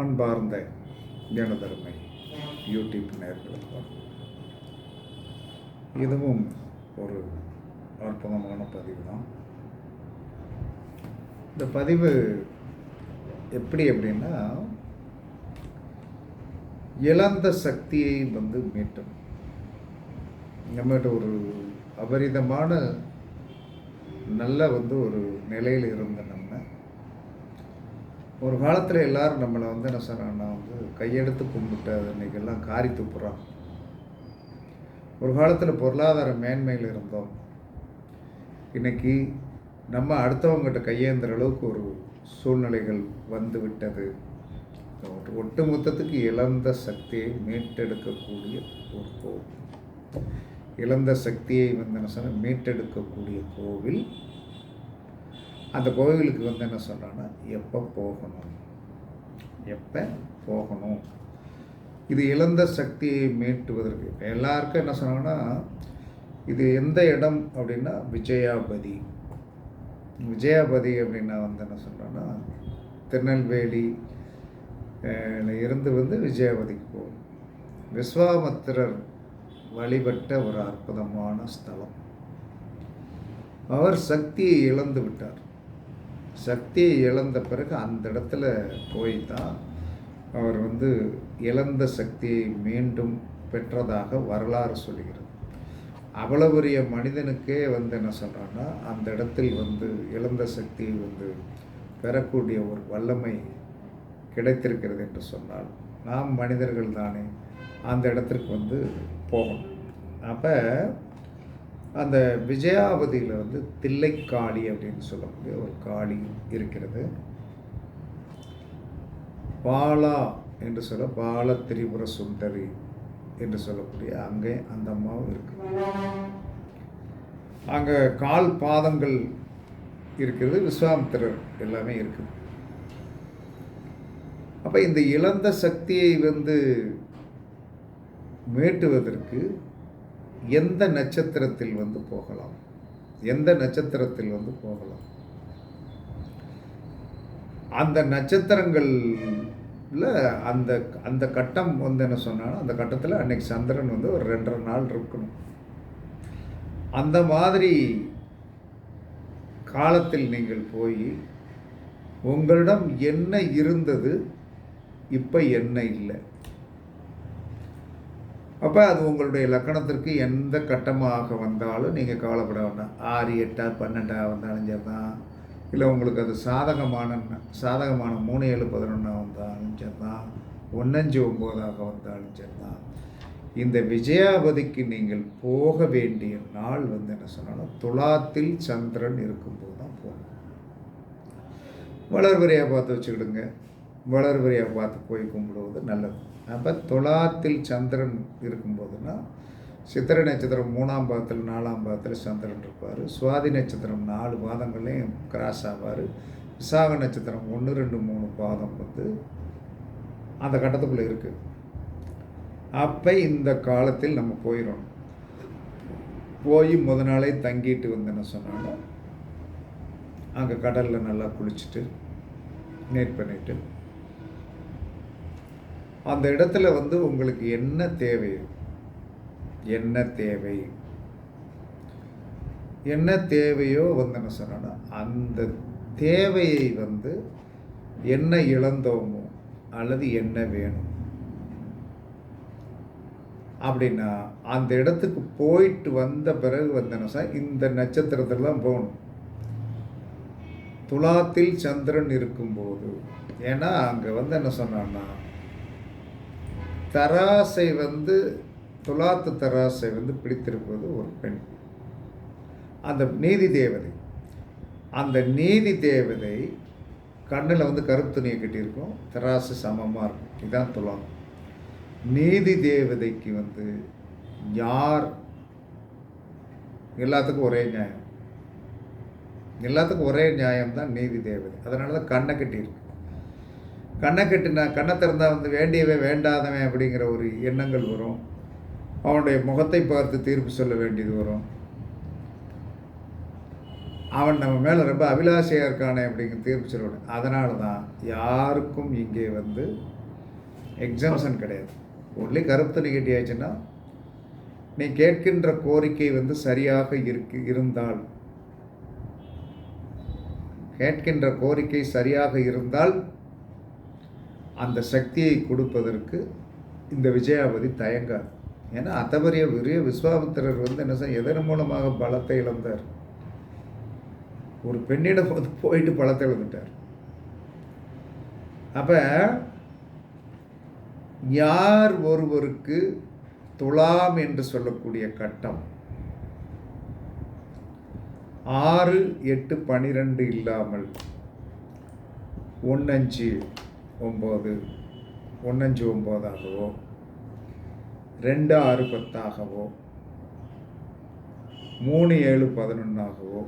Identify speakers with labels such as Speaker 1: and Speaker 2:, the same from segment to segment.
Speaker 1: அன்பார்ந்த ஜனதர்மை யூடியூப் நேர்களுக்கும் இதுவும் ஒரு அற்புதமான பதிவு தான் இந்த பதிவு எப்படி அப்படின்னா இழந்த சக்தியை வந்து மீட்டும். நம்மகிட்ட ஒரு அபரிதமான நல்ல வந்து ஒரு நிலையில் இருந்த நம்ம ஒரு காலத்தில் எல்லாரும் நம்மளை வந்து என்ன சொல்கிறாங்கன்னா வந்து கையெடுத்து கும்பிட்டு அன்றைக்கெல்லாம் காரி துப்புறான் ஒரு காலத்தில் பொருளாதார மேன்மையில் இருந்தோம். இன்னைக்கு நம்ம அடுத்தவங்ககிட்ட கையேந்துற அளவுக்கு ஒரு சூழ்நிலைகள் வந்து விட்டது. ஒட்டு மொத்தத்துக்கு இழந்த சக்தியை மீட்டெடுக்கக்கூடிய ஒரு கோவில். இழந்த சக்தியை வந்து என்ன சொன்னால் மீட்டெடுக்கக்கூடிய கோவில் அந்த கோவிலுக்கு வந்து என்ன சொல்கிறான்னா எப்போ போகணும்? எப்போ போகணும்? இது இழந்த சக்தியை மீட்டுவதற்கு. இப்போ எல்லாருக்கும் என்ன சொன்னாங்கன்னா இது எந்த இடம் அப்படின்னா விஜயாபதி. விஜயாபதி அப்படின்னா வந்து என்ன சொல்கிறேன்னா திருநெல்வேலி இருந்து வந்து விஜயாபதிக்கு போகும் விஸ்வாமித்திரர் வழிபட்ட ஒரு அற்புதமான ஸ்தலம். அவர் சக்தியை இழந்து விட்டார். சக்தியை இழந்த பிறகு அந்த இடத்துல போய் தான் அவர் வந்து இழந்த சக்தியை மீண்டும் பெற்றதாக வரலாறு சொல்கிறது அவ்வளவு பெரிய மனிதனுக்கே வந்து என்ன சொல்கிறான்னா அந்த இடத்தில் வந்து இழந்த சக்தியை வந்து பெறக்கூடிய ஒரு வல்லமை கிடைத்திருக்கிறது என்று சொன்னால் நாம் மனிதர்கள் தானே அந்த இடத்திற்கு வந்து போகணும். அப்போ அந்த விஜயாவதியில் வந்து தில்லைக்காளி அப்படின்னு சொல்லக்கூடிய ஒரு காளி இருக்கிறது. பாலா என்று சொல்ல பால திரிபுர சுந்தரி என்று சொல்லக்கூடிய அங்கே அந்த அம்மாவும் இருக்கு. அங்கே கால் பாதங்கள் இருக்கிறது விஸ்வாமித்திரர் எல்லாமே இருக்குது அப்போ இந்த இழந்த சக்தியை வந்து மீட்டுவதற்கு எந்த நட்சத்திரத்தில் வந்து போகலாம்? எந்த நட்சத்திரத்தில் வந்து போகலாம்? அந்த நட்சத்திரங்கள்ல அந்த அந்த கட்டம் வந்து என்ன சொன்னாலும் அந்த கட்டத்தில் அன்னைக்கு சந்திரன் வந்து ஒரு ரெண்டரை நாள் இருக்கணும். அந்த மாதிரி காலத்தில் நீங்கள் போய் உங்களிடம் என்ன இருந்தது இப்போ என்ன இல்லை? அப்போ அது உங்களுடைய லக்கணத்திற்கு எந்த கட்டமாக வந்தாலும் நீங்கள் கவலைப்பட வேண்டாம். ஆறு எட்டா பன்னெண்டா வந்தாலும் சரி தான் இல்லை உங்களுக்கு அது சாதகமான சாதகமான மூணு ஏழு பதினொன்றா வந்தாலும் சரி தான் ஒன்னஞ்சு ஒம்போதாக வந்தாலும் சரி தான் இந்த விஜயாபதிக்கு நீங்கள் போக வேண்டிய நாள் வந்து என்ன சொன்னாலும் துலாத்தில் சந்திரன் இருக்கும்போது தான் போகணும். வளர்வரையாக பார்த்து வச்சுக்கிடுங்க. வளர்வரையாக பார்த்து போய் கும்பிடுவது நல்லது. அப்போ துலாத்தில் சந்திரன் இருக்கும்போதுன்னா சித்திரை நட்சத்திரம் மூணாம் பாதத்தில் நாலாம் பாதத்தில் சந்திரன் இருப்பார். சுவாதி நட்சத்திரம் நாலு பாதங்களையும் கிராஸ் ஆவார். விசாக நட்சத்திரம் ஒன்று ரெண்டு மூணு பாதம் வந்து அந்த கட்டத்துக்குள்ளே இருக்குது அப்போ இந்த காலத்தில் நம்ம போயிடணும் போய் முத நாளே தங்கிட்டு வந்து என்ன சொன்னாலும் அங்கே கடலில் நல்லா குளிச்சுட்டு நேட் பண்ணிவிட்டு அந்த இடத்துல வந்து உங்களுக்கு என்ன தேவை? என்ன தேவை? என்ன தேவையோ வந்து என்ன சொன்னா அந்த தேவையை வந்து என்ன இழந்தோமோ அல்லது என்ன வேணும்? அப்படின்னா அந்த இடத்துக்கு போயிட்டு வந்த பிறகு வந்து என்ன சொன்னா, இந்த நட்சத்திரத்திலாம் போகணும். துலாத்தில் சந்திரன் இருக்கும்போது ஏன்னா அங்கே வந்து என்ன சொன்னான்னா தராசை வந்து துலாத்து தராசை வந்து பிடித்திருப்பது ஒரு பெண். அந்த நீதி தேவதை. அந்த நீதி தேவதை கண்ணில் வந்து கருப்பு துணியை கட்டியிருக்கும். தராசு சமமாக இருக்கும். இதுதான் துலாம். நீதி தேவதைக்கு வந்து யார் எல்லாத்துக்கும் ஒரே நியாயம்? எல்லாத்துக்கும் ஒரே நியாயம் தான் நீதி தேவதை. அதனால தான் கண்ணை கட்டியிருக்கு. கண்ணை கட்டினா கண்ணை திறந்தால் வந்து வேண்டியவே வேண்டாதவன் அப்படிங்கிற ஒரு எண்ணங்கள் வரும். அவனுடைய முகத்தை பார்த்து தீர்ப்பு சொல்ல வேண்டியது வரும். அவன் நம்ம மேலே ரொம்ப அபிலாஷையாக இருக்கானே அப்படிங்கிற தீர்ப்பு சொல்லுவாங்க அதனால தான் யாருக்கும் இங்கே வந்து எக்ஸாம்ஷன் கிடையாது. ஒன்லி கருத்து நிகழ்ச்சி ஆச்சுன்னா நீ கேட்கின்ற கோரிக்கை வந்து சரியாக இருக்கு இருந்தால் கேட்கின்ற கோரிக்கை சரியாக இருந்தால் அந்த சக்தியை கொடுப்பதற்கு இந்த விஜயாவதி தயங்காது. ஏன்னா அத்தவரிய பெரிய விஸ்வாமித்திரர் வந்து என்ன செய்ய எதன் மூலமாக பலத்தை இழந்தார்? ஒரு பெண்ணிடம் வந்து போயிட்டு பலத்தை இழந்துட்டார். அப்போ யார் ஒருவருக்கு துலாம் என்று சொல்லக்கூடிய கட்டம்? ஆறு எட்டு பனிரெண்டு இல்லாமல் ஒன்னஞ்சு. ஒம்பது ஒன்னஞ்சு ஒம்போதாகவோ ரெண்டு ஆறு பத்தாகவோ மூணு ஏழு பதினொன்றாகவோ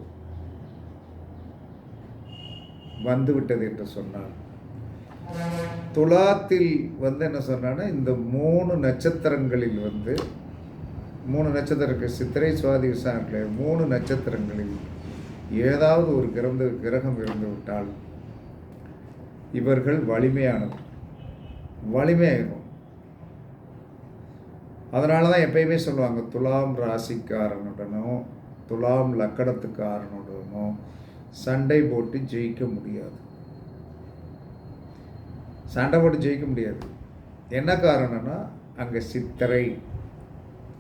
Speaker 1: வந்துவிட்டது என்று சொன்னார். துலாத்தில் வந்து என்ன சொன்னான்னா இந்த மூணு நட்சத்திரங்களில் வந்து மூணு நட்சத்திரங்கள் சித்திரை சுவாதி விசாரணையில் மூணு நட்சத்திரங்களில் ஏதாவது ஒரு கிரந்த கிரகம் இருந்து விட்டால் இவர்கள் வலிமையானவர் வலிமையாகும் அதனால தான் எப்பயுமே சொல்லுவாங்க துலாம் ராசிக்காரனுடனும் துலாம் லக்கணத்துக்காரனுடனோ சண்டை போட்டு ஜெயிக்க முடியாது. சண்டை போட்டு ஜெயிக்க முடியாது. என்ன காரணம்னா அங்கே சித்திரை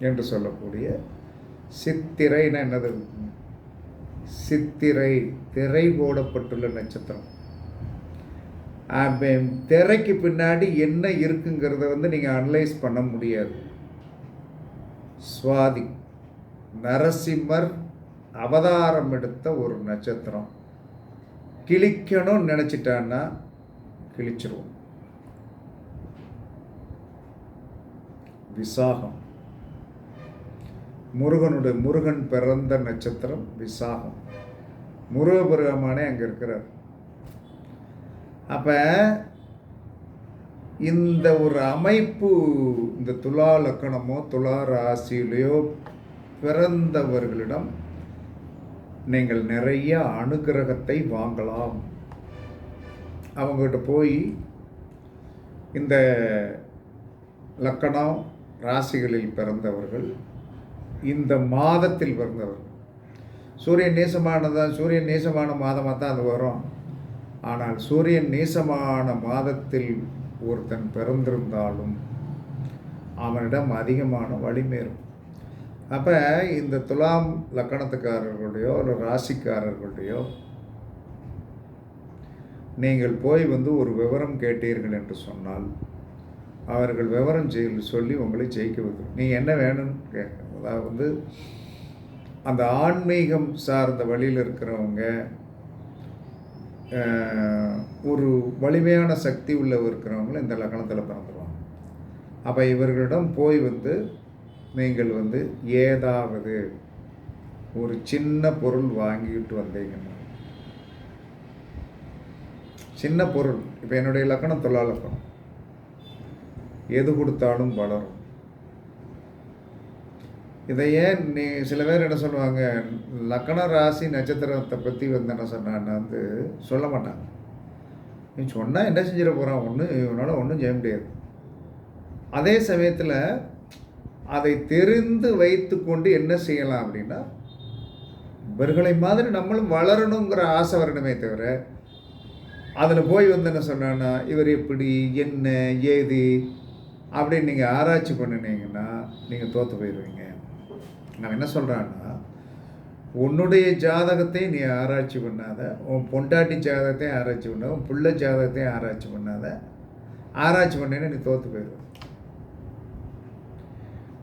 Speaker 1: என்று சொல்லக்கூடிய சித்திரைன்னா என்னது? சித்திரை திரை போடப்பட்டுள்ள நட்சத்திரம். திரைக்கு பின்னாடி என்ன இருக்குங்கிறத வந்து நீங்கள் அனலைஸ் பண்ண முடியாது. சுவாதி நரசிம்மர் அவதாரம் எடுத்த ஒரு நட்சத்திரம். கிழிக்கணும்னு நினச்சிட்டான்னா கிழிச்சிருவோம். விசாகம். முருகனுடைய முருகன் பிறந்த நட்சத்திரம் விசாகம். முருகபெருகமானே அங்கே இருக்கிறார். அப்போ இந்த ஒரு அமைப்பு இந்த துலா லக்கணமோ துலா ராசியிலையோ பிறந்தவர்களிடம் நீங்கள் நிறைய அனுகிரகத்தை வாங்கலாம். அவங்ககிட்ட போய் இந்த லக்கணம் ராசிகளில் பிறந்தவர்கள் இந்த மாதத்தில் பிறந்தவர்கள். சூரியன் நேசமானதான் சூரியன் நேசமான மாதமாக தான் அது வரும். ஆனால் சூரியன் நேசமான மாதத்தில் ஒருத்தன் பிறந்திருந்தாலும் அவனிடம் அதிகமான வலிமை இருக்கும். அப்போ இந்த துலாம் லக்கணத்துக்காரர்களுடையோ இல்லை ராசிக்காரர்களுடையோ நீங்கள் போய் வந்து ஒரு விவரம் கேட்டீர்கள் என்று சொன்னால் அவர்கள் விவரம் செய் சொல்லி உங்களை ஜெயிக்க வைக்கும். நீ என்ன வேணும்னு கேட்க அதாவது வந்து அந்த ஆன்மீகம் சார்ந்த வழியில் இருக்கிறவங்க ஒரு வலிமையான சக்தி உள்ள இருக்கிறவங்களும் இந்த லக்கணத்தில் பிறந்துருவாங்க. அப்போ இவர்களிடம் போய் வந்து நீங்கள் வந்து ஏதாவது ஒரு சின்ன பொருள் வாங்கிட்டு வந்தீங்கன்னா சின்ன பொருள் இப்போ என்னுடைய லக்கணம் தொல்லா எது கொடுத்தாலும் வளரும். இதை ஏன் நீ சில பேர் என்ன சொல்லுவாங்க லக்கண ராசி நட்சத்திரத்தை பற்றி வந்து என்ன சொன்னான்னு வந்து சொல்ல மாட்டாங்க. நீ சொன்னால் என்ன செஞ்சிட போகிறான் ஒன்றும் இவனால் ஒன்றும் செய்ய முடியாது. அதே சமயத்தில் அதை தெரிந்து வைத்து கொண்டு என்ன செய்யலாம் அப்படின்னா இவர்களை மாதிரி நம்மளும் வளரணுங்கிற ஆசை வரணுமே தவிர அதில் போய் வந்து என்ன சொன்னான்னா இவர் எப்படி என்ன ஏது அப்படின்னு நீங்கள் ஆராய்ச்சி பண்ணினீங்கன்னா நீங்கள் தோற்று போயிடுவீங்க நான் என்ன சொல்கிறான்னா உன்னுடைய ஜாதகத்தை நீ ஆராய்ச்சி பண்ணாத உன் பொண்டாட்டி ஜாதகத்தையும் ஆராய்ச்சி பண்ணாத உன் பிள்ளை ஜாதகத்தையும் ஆராய்ச்சி பண்ணாத. ஆராய்ச்சி பண்ணினா நீ தோற்று போயிடும்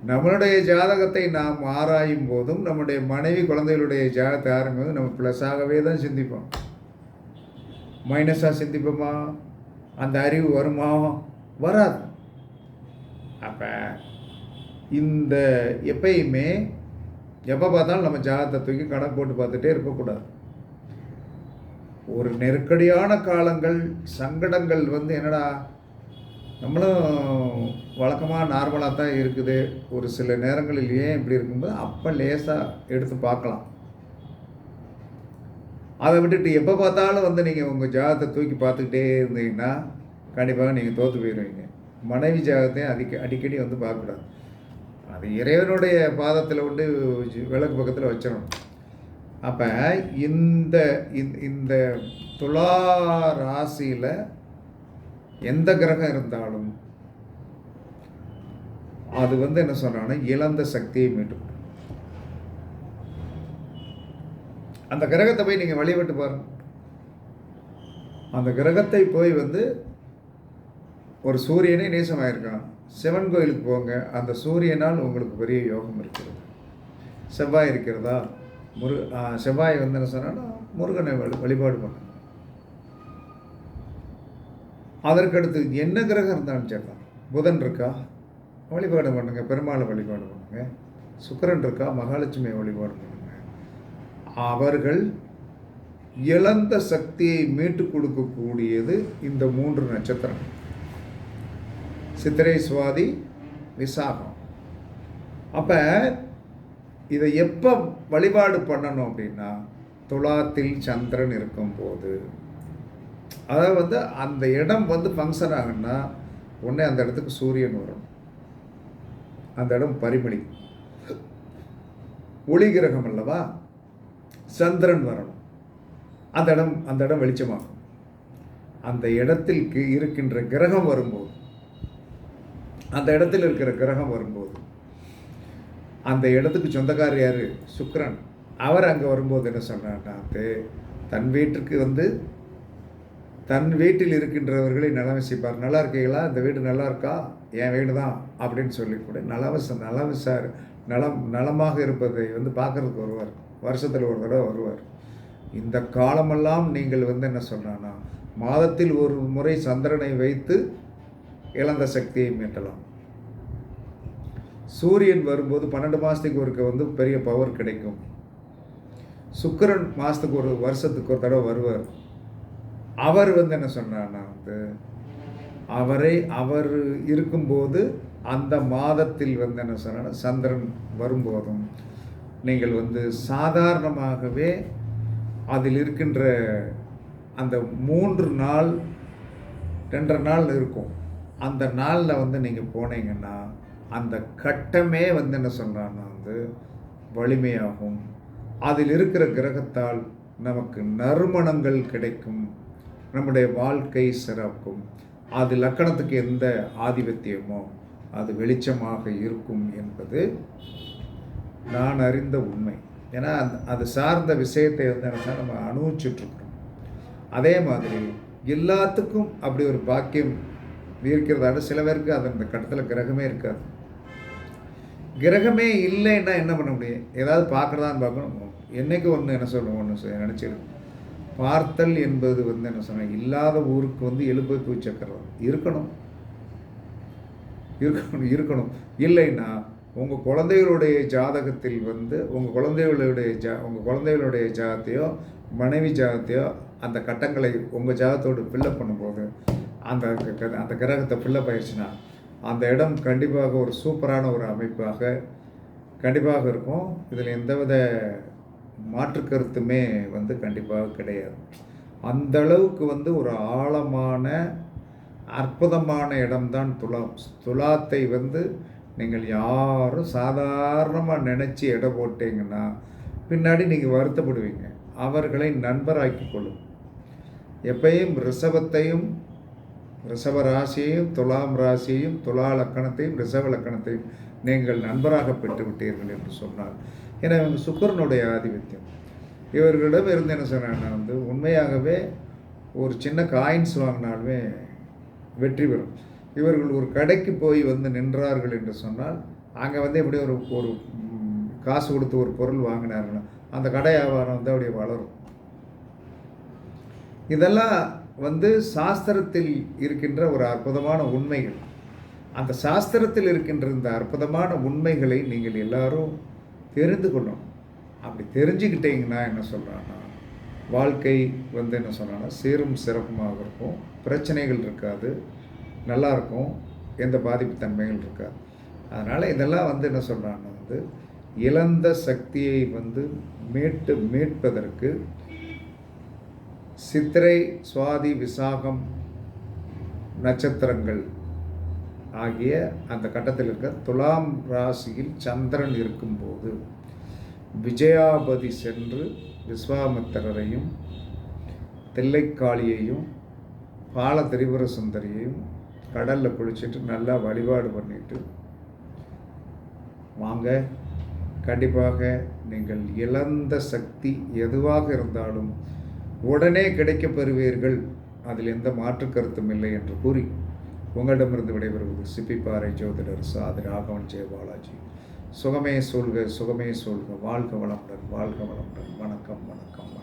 Speaker 1: நம்மளுடைய ஜாதகத்தை நாம் ஆராயும் போதும் நம்முடைய மனைவி குழந்தைகளுடைய ஜாதகத்தை ஆரம்பிக்கும் போது நம்ம ப்ளஸ்ஸாகவே தான் சிந்திப்போம். மைனஸாக சிந்திப்போமா? அந்த அறிவு வருமா? வராது. அப்போ இந்த எப்பயுமே எப்போ பார்த்தாலும் நம்ம ஜாதகத்தை தூக்கி கணக்கு போட்டு பார்த்துட்டே இருக்கக்கூடாது. ஒரு நெருக்கடியான காலங்கள் சங்கடங்கள் வந்து என்னடா? நம்மளும் வழக்கமாக நார்மலாக தான் இருக்குது. ஒரு சில நேரங்களில் ஏன் இப்படி இருக்கும்போது அப்போ லேசாக எடுத்து பார்க்கலாம். அதை விட்டுட்டு எப்போ பார்த்தாலும் வந்து நீங்கள் உங்கள் ஜாதகத்தை தூக்கி பார்த்துக்கிட்டே இருந்தீங்கன்னா கண்டிப்பாக நீங்கள் தோற்று போயிடுவீங்க மனைவி ஜாதகத்தையும் அடிக்க அடிக்கடி வந்து பார்க்கக்கூடாது. அது இறைவனுடைய பாதத்தில் உண்டு விளக்கு பக்கத்தில் வச்சிடணும் அப்போ இந்த இந்த- இந்த துலா ராசியில் எந்த கிரகம் இருந்தாலும் அது வந்து என்ன சொன்னான்னா இழந்த சக்தியை மீட்டும். அந்த கிரகத்தை போய் நீங்கள் வழிபட்டு பாருங்க. அந்த கிரகத்தை போய் வந்து ஒரு சூரியனே நேசமாயிருக்கான். சிவன் கோயிலுக்கு போங்க அந்த சூரியனால் உங்களுக்கு பெரிய யோகம் இருக்கிறது. செவ்வாய் இருக்கிறதா? முரு செவ்வாய் வந்து என்ன சொன்னா முருகனை வழி- வழிபாடு பண்ணுங்க. அதற்கடுத்து என்ன கிரகம் இருந்தாலும் சரிதான். புதன் இருக்கா? வழிபாடு பண்ணுங்கள் பெருமாளை வழிபாடு பண்ணுங்கள் சுக்கிரன் இருக்கா? மகாலட்சுமியை வழிபாடு பண்ணுங்கள் அவர்கள் இழந்த சக்தியை மீட்டு கொடுக்கக்கூடியது இந்த மூன்று நட்சத்திரம். சித்திரை சுவாதி விசாகம். அப்போ இதை எப்போ வழிபாடு பண்ணணும் அப்படின்னா துலாத்தில் சந்திரன் இருக்கும்போது. அதாவது வந்து அந்த இடம் வந்து ஃபங்க்ஷன் ஆகுன்னா உடனே அந்த இடத்துக்கு சூரியன் வரும். அந்த இடம் பரிமளி. ஒளி கிரகம் அல்லவா? சந்திரன் வரணும். அந்த இடம் அந்த இடம் வெளிச்சமாகும். அந்த இடத்திற்கு இருக்கின்ற கிரகம் வரும்போது அந்த இடத்தில் இருக்கிற கிரகம் வரும்போது. அந்த இடத்துக்கு சொந்தக்காரர் யார்? சுக்ரன் அவர் அங்கே வரும்போது என்ன சொன்னார்னா தன் வீட்டுக்கு வந்து தன் வீட்டில் இருக்கின்றவர்களை நலவசிப்பார். நல்லா இருக்கீங்களா? இந்த வீடு நல்லா இருக்கா? என் வீடு தான் அப்படின்னு சொல்லி கூட நலவச நலவசார் நலம் நலமாக இருப்பதை வந்து பார்க்குறதுக்கு வருவார். வருஷத்தில் ஒரு தடவை வருவார். இந்த காலமெல்லாம் நீங்கள் வந்து என்ன சொன்னான்னா மாதத்தில் ஒரு முறை சந்திரனை வைத்து இழந்த சக்தியை மீட்டலாம். சூரியன் வரும்போது பன்னெண்டு மாதத்துக்கு ஒருக்க வந்து பெரிய பவர் கிடைக்கும். சுக்கிரன் மாதத்துக்கு ஒரு வருஷத்துக்கு ஒரு தடவை வருவார். அவர் வந்து என்ன சொன்னார்னா வந்து அவரை அவர் இருக்கும்போது அந்த மாதத்தில் வந்து என்ன சொன்னா சந்திரன் வரும்போதும் நீங்கள் வந்து சாதாரணமாகவே அதில் இருக்கின்ற அந்த மூன்று நாள் ரெண்டரை நாள் இருக்கும். அந்த நாளில் வந்து நீங்கள் போனீங்கன்னா அந்த கட்டமே வந்து என்ன சொல்கிறான்னா வந்து வலிமையாகும். அதில் இருக்கிற கிரகத்தால் நமக்கு நறுமணங்கள் கிடைக்கும். நம்முடைய வாழ்க்கை சிறக்கும். அது லக்கணத்துக்கு எந்த ஆதிபத்தியமோ அது வெளிச்சமாக இருக்கும் என்பது நான் அறிந்த உண்மை. ஏன்னா அந்த அது சார்ந்த விஷயத்தை வந்து என்ன நம்ம அனுபவிச்சுட்ருக்குறோம் அதே மாதிரி எல்லாத்துக்கும் அப்படி ஒரு பாக்கியம் இருக்கிறதால சில பேருக்கு அது அந்த கட்டத்தில் கிரகமே இருக்காது. கிரகமே இல்லைன்னா என்ன பண்ண முடியும்? ஏதாவது பார்க்குறதான்னு பார்க்கணும். என்னைக்கு ஒன்று என்ன சொல்லணும் ஒன்று நினச்சிடும் பார்த்தல் என்பது வந்து என்ன சொன்ன இல்லாத ஊருக்கு வந்து எழுப்பு பூச்சக்கரம் இருக்கணும். இருக்கணும் இருக்கணும். இல்லைன்னா உங்கள் குழந்தைகளுடைய ஜாதகத்தில் வந்து உங்கள் குழந்தைகளுடைய ஜா உங்கள் குழந்தைகளுடைய ஜாதத்தையோ மனைவி ஜாதத்தையோ அந்த கட்டங்களை உங்கள் ஜாதத்தோடு ஃபில்லப் பண்ணும்போது அந்த அந்த கிரகத்தை ஃபில்லப் ஆயிடுச்சுன்னா அந்த இடம் கண்டிப்பாக ஒரு சூப்பரான ஒரு அமைப்பாக கண்டிப்பாக இருக்கும். இதில் எந்தவித மாற்று கருத்துமே வந்து கண்டிப்பாக கிடையாது. அந்த அளவுக்கு வந்து ஒரு ஆழமான அற்புதமான இடம்தான் துலாம் துலாத்தை வந்து நீங்கள் யாரும் சாதாரணமாக நினச்சி எடை போட்டீங்கன்னா பின்னாடி நீங்கள் வருத்தப்படுவீங்க. அவர்களை நண்பராக்கி கொள்ளும். எப்பயும் ரிஷபத்தையும் ரிஷப ராசியையும் துலாம் ராசியையும் துலா லக்கணத்தையும் ரிஷப லக்கணத்தையும் நீங்கள் நண்பராக பெற்று விட்டீர்கள் என்று சொன்னார். ஏன்னா இவங்க சுக்கரனுடைய ஆதிபத்தியம். இவர்களிடம் இருந்து என்ன சொன்னாங்கன்னா வந்து உண்மையாகவே ஒரு சின்ன காயின்ஸ் வாங்கினாலுமே வெற்றி பெறும். இவர்கள் ஒரு கடைக்கு போய் வந்து நின்றார்கள் என்று சொன்னால் அங்கே வந்து எப்படி ஒரு ஒரு காசு கொடுத்து ஒரு பொருள் வாங்கினார்கள். அந்த கடை வியாபாரம் வந்து அப்படியே வளரும். இதெல்லாம் வந்து சாஸ்திரத்தில் இருக்கின்ற ஒரு அற்புதமான உண்மைகள். அந்த சாஸ்திரத்தில் இருக்கின்ற இந்த அற்புதமான உண்மைகளை நீங்கள் எல்லாரும் தெரிந்து கொள்ளணும். அப்படி தெரிஞ்சுக்கிட்டீங்கன்னா என்ன சொல்கிறான்னா வாழ்க்கை வந்து என்ன சொல்கிறாங்கன்னா சீரும் சிறப்புமாக இருக்கும். பிரச்சனைகள் இருக்காது. நல்லாயிருக்கும் எந்த பாதிப்பு தன்மைகள் இருக்காது. அதனால் இதெல்லாம் வந்து என்ன சொல்கிறாங்கன்னா வந்து இழந்த சக்தியை வந்து மீட்டு மீட்பதற்கு சித்திரை சுவாதி விசாகம் நட்சத்திரங்கள் ஆகிய அந்த கட்டத்தில் இருக்க துலாம் ராசியில் சந்திரன் இருக்கும்போது விஜயாபதி சென்று விஸ்வாமித்திரரையும் தில்லைக்காளியையும் பால திரிபுர சுந்தரியையும் கடலில் குளிச்சுட்டு நல்லா வழிபாடு பண்ணிட்டு வாங்க கண்டிப்பாக நீங்கள் இழந்த சக்தி எதுவாக இருந்தாலும் உடனே கிடைக்கப் பெறுவீர்கள் அதில் எந்த மாற்று கருத்தும் இல்லை என்று கூறி உங்களிடமிருந்து விடைபெறுவது சிப்பிப்பாறை ஜோதிடர் சாதி ராகவன் ஜெய பாலாஜி. சுகமே சொல்க சுகமே சொல்க வாழ்க வளமுடன் வாழ்க வளமுடன். வணக்கம் வணக்கம் வணக்கம்.